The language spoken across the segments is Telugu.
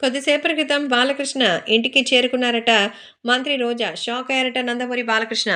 కొద్దిసేపటి క్రితం బాలకృష్ణ ఇంటికి చేరుకున్నారట మంత్రి రోజా. షాక్ అయ్యారట నందమూరి బాలకృష్ణ.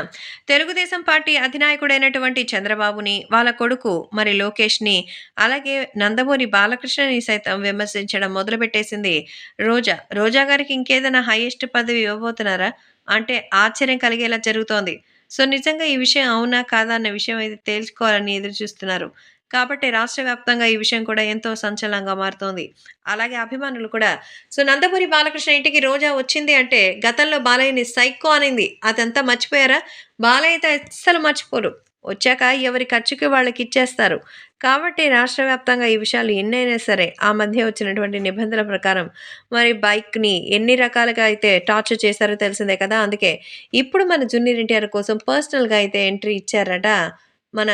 తెలుగుదేశం పార్టీ అధినాయకుడైనటువంటి చంద్రబాబుని వాళ్ళ కొడుకు మరి లోకేష్ని అలాగే నందమూరి బాలకృష్ణని సైతం విమర్శించడం మొదలుపెట్టేసింది రోజా. రోజా గారికి ఇంకేదైనా హైయెస్ట్ పదవి ఇవ్వబోతున్నారా? అంటే ఆశ్చర్యం కలిగేలా జరుగుతోంది. సో నిజంగా ఈ విషయం అవునా కాదా అన్న విషయం అయితే తేల్చుకోవాలని ఎదురు చూస్తున్నారు కాబట్టి రాష్ట్ర వ్యాప్తంగా ఈ విషయం కూడా ఎంతో సంచలనంగా మారుతోంది. అలాగే అభిమానులు కూడా సో నందమూరి బాలకృష్ణ ఇంటికి రోజా వచ్చింది అంటే గతంలో బాలయ్యని సైకో అనింది. అదంతా మర్చిపోయారా? బాలయ్య అయితే అస్సలు మర్చిపోరు. వచ్చాక ఎవరి ఖర్చుకి వాళ్ళకి ఇచ్చేస్తారు. కాబట్టి రాష్ట్ర వ్యాప్తంగా ఈ విషయాలు ఎన్నైనా సరే ఆ మధ్య వచ్చినటువంటి నిబంధనల ప్రకారం మరి బైక్ని ఎన్ని రకాలుగా అయితే టార్చర్ చేశారో తెలిసిందే కదా? అందుకే ఇప్పుడు మన జూనియర్ ఎన్టీఆర్ కోసం పర్సనల్గా అయితే ఎంట్రీ ఇచ్చారట మన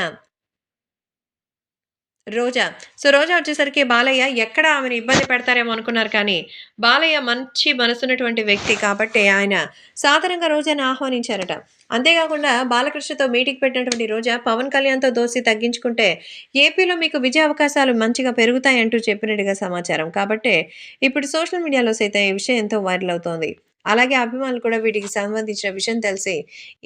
రోజా. సో, రోజా వచ్చేసరికి బాలయ్య ఎక్కడ ఆమెను ఇబ్బంది పెడతారేమో అనుకున్నారు కానీ, బాలయ్య మంచి మనసున్నటువంటి వ్యక్తి కాబట్టి ఆయన సాధారణంగా రోజాని ఆహ్వానించారట. అంతేకాకుండా బాలకృష్ణతో మీటింగ్ పెట్టినటువంటి రోజా పవన్ కళ్యాణ్‌తో దోసి తగ్గించుకుంటే ఏపీలో మీకు విజయ అవకాశాలు మంచిగా పెరుగుతాయంటూ చెప్పినట్టుగా సమాచారం. కాబట్టే ఇప్పుడు సోషల్ మీడియాలో సైతం ఈ విషయం ఎంతో వైరల్ అవుతోంది. అలాగే అభిమానులు కూడా వీటికి సంబంధించిన విషయం తెలిసి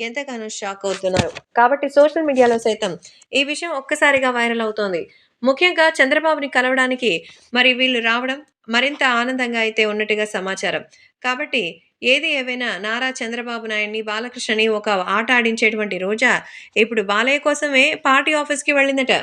ఎంతగానో షాక్ అవుతున్నారు. కాబట్టి సోషల్ మీడియాలో సైతం ఈ విషయం ఒక్కసారిగా వైరల్ అవుతోంది. ముఖ్యంగా చంద్రబాబుని కలవడానికి మరి వీళ్ళు రావడం మరింత ఆనందంగా అయితే ఉన్నట్టుగా సమాచారం. కాబట్టి ఏది ఏవైనా నారా చంద్రబాబు నాయుడిని, బాలకృష్ణని ఒక ఆట ఆడించేటువంటి రోజా ఇప్పుడు బాలయ్య కోసమే పార్టీ ఆఫీస్‌కి వెళ్ళిందట.